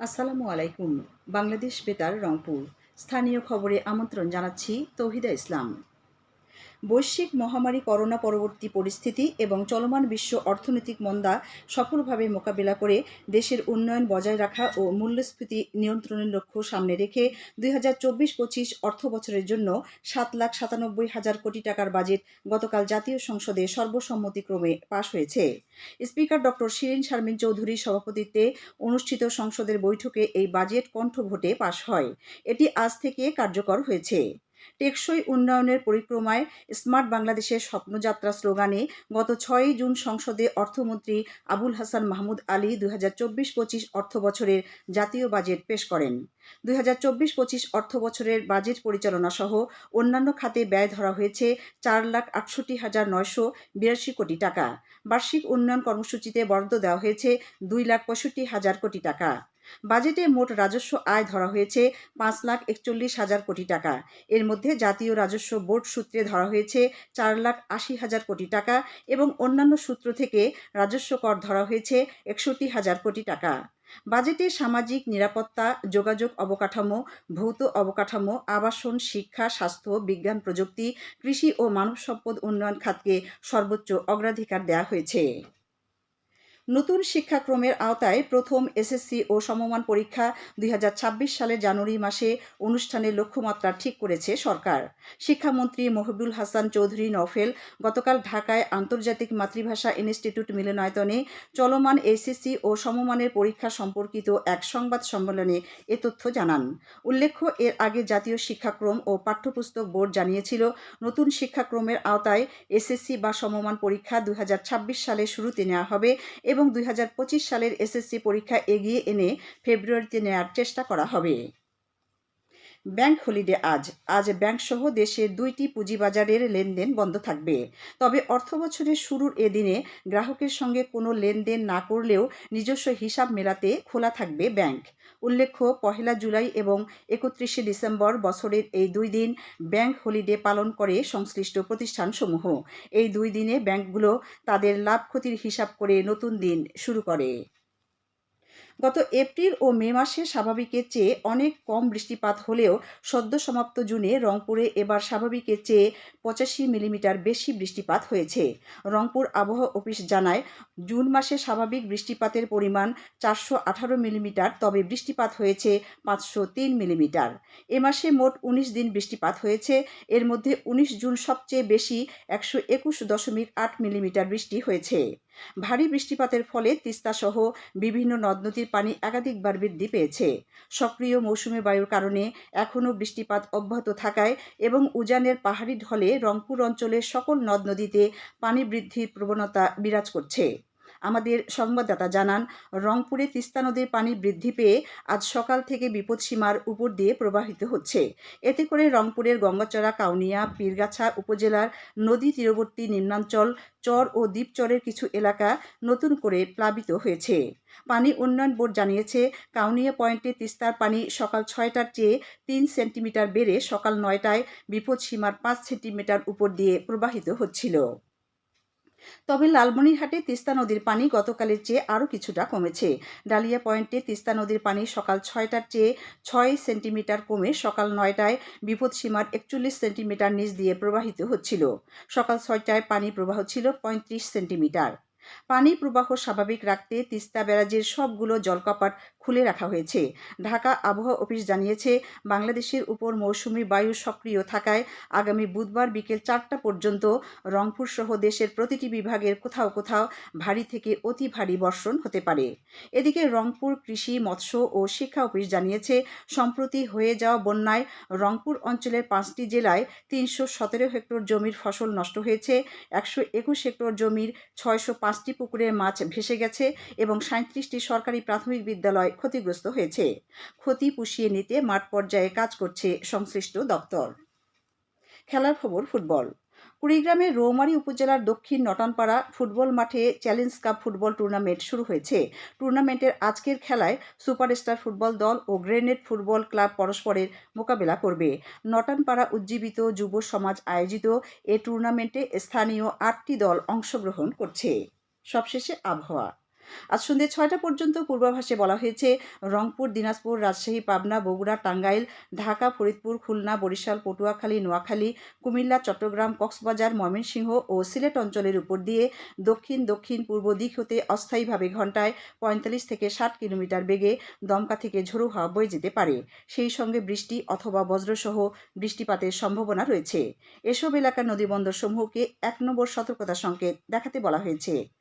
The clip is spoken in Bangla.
আসসালামু আলাইকুম। বাংলাদেশ বেতার রংপুর। স্থানীয় খবরে আমন্ত্রণ জানাচ্ছি তৌহিদা ইসলাম। বৈশ্বিক মহামারী করোনা পরবর্তী পরিস্থিতি এবং চলমান বিশ্ব অর্থনৈতিক মন্দা সফলভাবে মোকাবিলা করে দেশের উন্নয়ন বজায় রাখা ও মূল্যস্ফীতি নিয়ন্ত্রণের লক্ষ্য সামনে রেখে দুই হাজার চব্বিশ পঁচিশ অর্থ বছরের জন্য সাত লাখ সাতানব্বই হাজার কোটি টাকার বাজেট গতকাল জাতীয় সংসদে সর্বসম্মতিক্রমে পাশ হয়েছে। স্পিকার ডক্টর শিরিন শারমিন চৌধুরীর সভাপতিত্বে অনুষ্ঠিত সংসদের বৈঠকে এই বাজেট কণ্ঠ ভোটে পাশ হয়। এটি আজ থেকে কার্যকর হয়েছে। টেকসই উন্নয়নের পরিক্রমায় স্মার্ট বাংলাদেশের স্বপ্নযাত্রা স্লোগানে গত ছয়ই জুন সংসদে অর্থমন্ত্রী আবুল হাসান মাহমুদ আলী দুই হাজার চব্বিশ পঁচিশ অর্থ বছরের জাতীয় বাজেট পেশ করেন। দুই হাজার চব্বিশ পঁচিশ অর্থ বছরের বাজেট পরিচালনা সহ অন্যান্য খাতে ব্যয় ধরা হয়েছে চার লাখ আটষট্টি হাজার নয়শো বিরাশি কোটি টাকা। বার্ষিক উন্নয়ন কর্মসূচিতে বরাদ্দ দেওয়া হয়েছে দুই লাখ পঁয়ষট্টি হাজার কোটি টাকা। বাজেটে মোট রাজস্ব আয় ধরা হয়েছে পাঁচ লাখ একচল্লিশ হাজার কোটি টাকা। এর মধ্যে জাতীয় রাজস্ব বোর্ড সূত্রে ধরা হয়েছে চার লাখ আশি হাজার কোটি টাকা এবং অন্যান্য সূত্র থেকে রাজস্ব কর ধরা হয়েছে একষট্টি হাজার কোটি টাকা। বাজেটে সামাজিক নিরাপত্তা, যোগাযোগ অবকাঠামো, ভৌত অবকাঠামো, আবাসন, শিক্ষা, স্বাস্থ্য, বিজ্ঞান প্রযুক্তি, কৃষি ও মানব সম্পদ উন্নয়ন খাতকে সর্বোচ্চ অগ্রাধিকার দেওয়া হয়েছে। নতুন শিক্ষাক্রমের আওতায় প্রথম এসএসসি ও সমমান পরীক্ষা দুই হাজার ছাব্বিশ সালের জানুয়ারি মাসে অনুষ্ঠানের লক্ষ্যমাত্রা ঠিক করেছে সরকার। শিক্ষামন্ত্রী মহিবুল হাসান চৌধুরী নফেল গতকাল ঢাকায় আন্তর্জাতিক মাতৃভাষা ইনস্টিটিউট মিলনায়তনে চলমান এসএসসি ও সমমানের পরীক্ষা সম্পর্কিত এক সংবাদ সম্মেলনে এ তথ্য জানান। উল্লেখ্য, এর আগে জাতীয় শিক্ষাক্রম ও পাঠ্যপুস্তক বোর্ড জানিয়েছিল, নতুন শিক্ষাক্রমের আওতায় এসএসসি বা সমমান পরীক্ষা দুই হাজার ছাব্বিশ সালে শুরুতে নেওয়া হবে দুই হাজার পঁচিশ সালের এসএসসি পরীক্ষা এগিয়ে এনে ফেব্রুয়ারিতে নেয়ার চেষ্টা করা হবে। ব্যাংক হলিডে আজ। আজ ব্যাংক সহ দেশের দুইটি পুঁজিবাজারের লেনদেন বন্ধ থাকবে। তবে অর্থ বছরের শুরুর এ দিনে গ্রাহকের সঙ্গে কোনো লেনদেন না করলেও নিজস্ব হিসাব মেলাতে খোলা থাকবে ব্যাংক। উল্লেখ্য, পহেলা জুলাই এবং একত্রিশে ডিসেম্বর বছরের এই দুই দিন ব্যাংক হলিডে পালন করে সংশ্লিষ্ট প্রতিষ্ঠানসমূহ। এই দুই দিনে ব্যাংকগুলো তাদের লাভ ক্ষতির হিসাব করে নতুন দিন শুরু করে। গত এপ্রিল ও মে মাসে স্বাভাবিকের চেয়ে অনেক কম বৃষ্টিপাত হলেও সদ্য সমাপ্ত জুনে রংপুরে এবার স্বাভাবিকের চেয়ে পঁচাশি মিলিমিটার বেশি বৃষ্টিপাত হয়েছে। রংপুর আবহাওয়া অফিস জানায়, জুন মাসে স্বাভাবিক বৃষ্টিপাতের পরিমাণ চারশো আঠারো মিলিমিটার, তবে বৃষ্টিপাত হয়েছে পাঁচশো তিন মিলিমিটার। এ মাসে মোট উনিশ দিন বৃষ্টিপাত হয়েছে, এর মধ্যে উনিশ জুন সবচেয়ে বেশি একশো একুশ দশমিক আট মিলিমিটার বৃষ্টি হয়েছে। ভারী বৃষ্টিপাতের ফলে তিস্তাসহ বিভিন্ন নদ নদীর পানি একাধিকবার বৃদ্ধি পেয়েছে। সক্রিয় মৌসুমী বায়ুর কারণে এখনও বৃষ্টিপাত অব্যাহত থাকায় এবং উজানের পাহাড়ি ঢলে রংপুর অঞ্চলের সকল নদ নদীতে পানি বৃদ্ধির প্রবণতা বিরাজ করছে। আমাদের সংবাদদাতা জানান, রংপুরে তিস্তা নদীর পানি বৃদ্ধি পেয়ে আজ সকাল থেকে বিপদসীমার উপর দিয়ে প্রবাহিত হচ্ছে। এতে করে রংপুরের গঙ্গাচড়া, কাউনিয়া, পীরগাছা উপজেলার নদী তীরবর্তী নিম্নাঞ্চল, চর ও দ্বীপচরের কিছু এলাকা নতুন করে প্লাবিত হয়েছে। পানি উন্নয়ন বোর্ড জানিয়েছে, কাউনিয়া পয়েন্টে তিস্তার পানি সকাল ছয়টার চেয়ে তিন সেন্টিমিটার বেড়ে সকাল নয়টায় বিপদসীমার পাঁচ সেন্টিমিটার উপর দিয়ে প্রবাহিত হচ্ছিল। তবে লালমনিরহাটে তিস্তা নদীর পানি গতকালের চেয়ে আরও কিছুটা কমেছে। ডালিয়া পয়েন্টে তিস্তা নদীর পানি সকাল ছয়টার চেয়ে ছয় সেন্টিমিটার কমে সকাল নয়টায় বিপদসীমার একচল্লিশ সেন্টিমিটার নিচ দিয়ে প্রবাহিত হচ্ছিল। সকাল ছয়টায় পানি প্রবাহ ছিল পঁয়ত্রিশ সেন্টিমিটার। পানি প্রবাহ স্বাভাবিক রাখতে তিস্তা ব্যারাজের সবগুলো জলকপাট খুলে রাখা হয়েছে। ঢাকা আবহাওয়া অফিস জানিয়েছে, বাংলাদেশের উপর মৌসুমি বায়ু সক্রিয় থাকায় আগামী বুধবার বিকেল চারটা পর্যন্ত রংপুর সহ দেশের প্রতিটি বিভাগের কোথাও কোথাও ভারী থেকে অতি ভারী বর্ষণ হতে পারে। এদিকে রংপুর কৃষি, মৎস্য ও শিক্ষা অফিস জানিয়েছে, সম্প্রতি হয়ে যাওয়া বন্যায় রংপুর অঞ্চলের পাঁচটি জেলায় তিনশো সতেরো হেক্টর জমির ফসল নষ্ট হয়েছে, একশো একুশ হেক্টর জমির ছয়শো পাঁচ পাঁচটি পুকুরের মাছ ভেসে গেছে এবং সাঁত্রিশটি সরকারি প্রাথমিক বিদ্যালয় ক্ষতিগ্রস্ত হয়েছে। ক্ষতি পুষিয়ে নিতে মাঠ পর্যায়ে কাজ করছে সংশ্লিষ্ট দপ্তর। খেলার খবর, ফুটবল। কুড়িগ্রামের রৌমারী উপজেলার দক্ষিণ নটানপাড়া ফুটবল মাঠে চ্যালেঞ্জ কাপ ফুটবল টুর্নামেন্ট শুরু হয়েছে। টুর্নামেন্টের আজকের খেলায় সুপারস্টার ফুটবল দল ও গ্রেনেড ফুটবল ক্লাব পরস্পরের মোকাবেলা করবে। নটানপাড়া উজ্জীবিত যুব সমাজ আয়োজিত এ টুর্নামেন্টে স্থানীয় আটটি দল অংশগ্রহণ করছে। সবশেষে আবহাওয়া। আজ সন্ধ্যে ছয়টা পর্যন্ত পূর্বাভাসে বলা হয়েছে, রংপুর, দিনাজপুর, রাজশাহী, পাবনা, বগুড়া, টাঙ্গাইল, ঢাকা, ফরিদপুর, খুলনা, বরিশাল, পটুয়াখালী, নোয়াখালী, কুমিল্লা, চট্টগ্রাম, কক্সবাজার, ময়মনসিংহ ও সিলেট অঞ্চলের উপর দিয়ে দক্ষিণ দক্ষিণ, পূর্ব দিক হতে অস্থায়ীভাবে ঘন্টায় পঁয়তাল্লিশ থেকে ষাট কিলোমিটার বেগে দমকা থেকে ঝোড়ো হাওয়া বয়ে যেতে পারে। সেই সঙ্গে বৃষ্টি অথবা বজ্রসহ বৃষ্টিপাতের সম্ভাবনা রয়েছে। এসব এলাকার নদীবন্দরসমূহকে এক নম্বর সতর্কতা সংকেত দেখাতে বলা হয়েছে।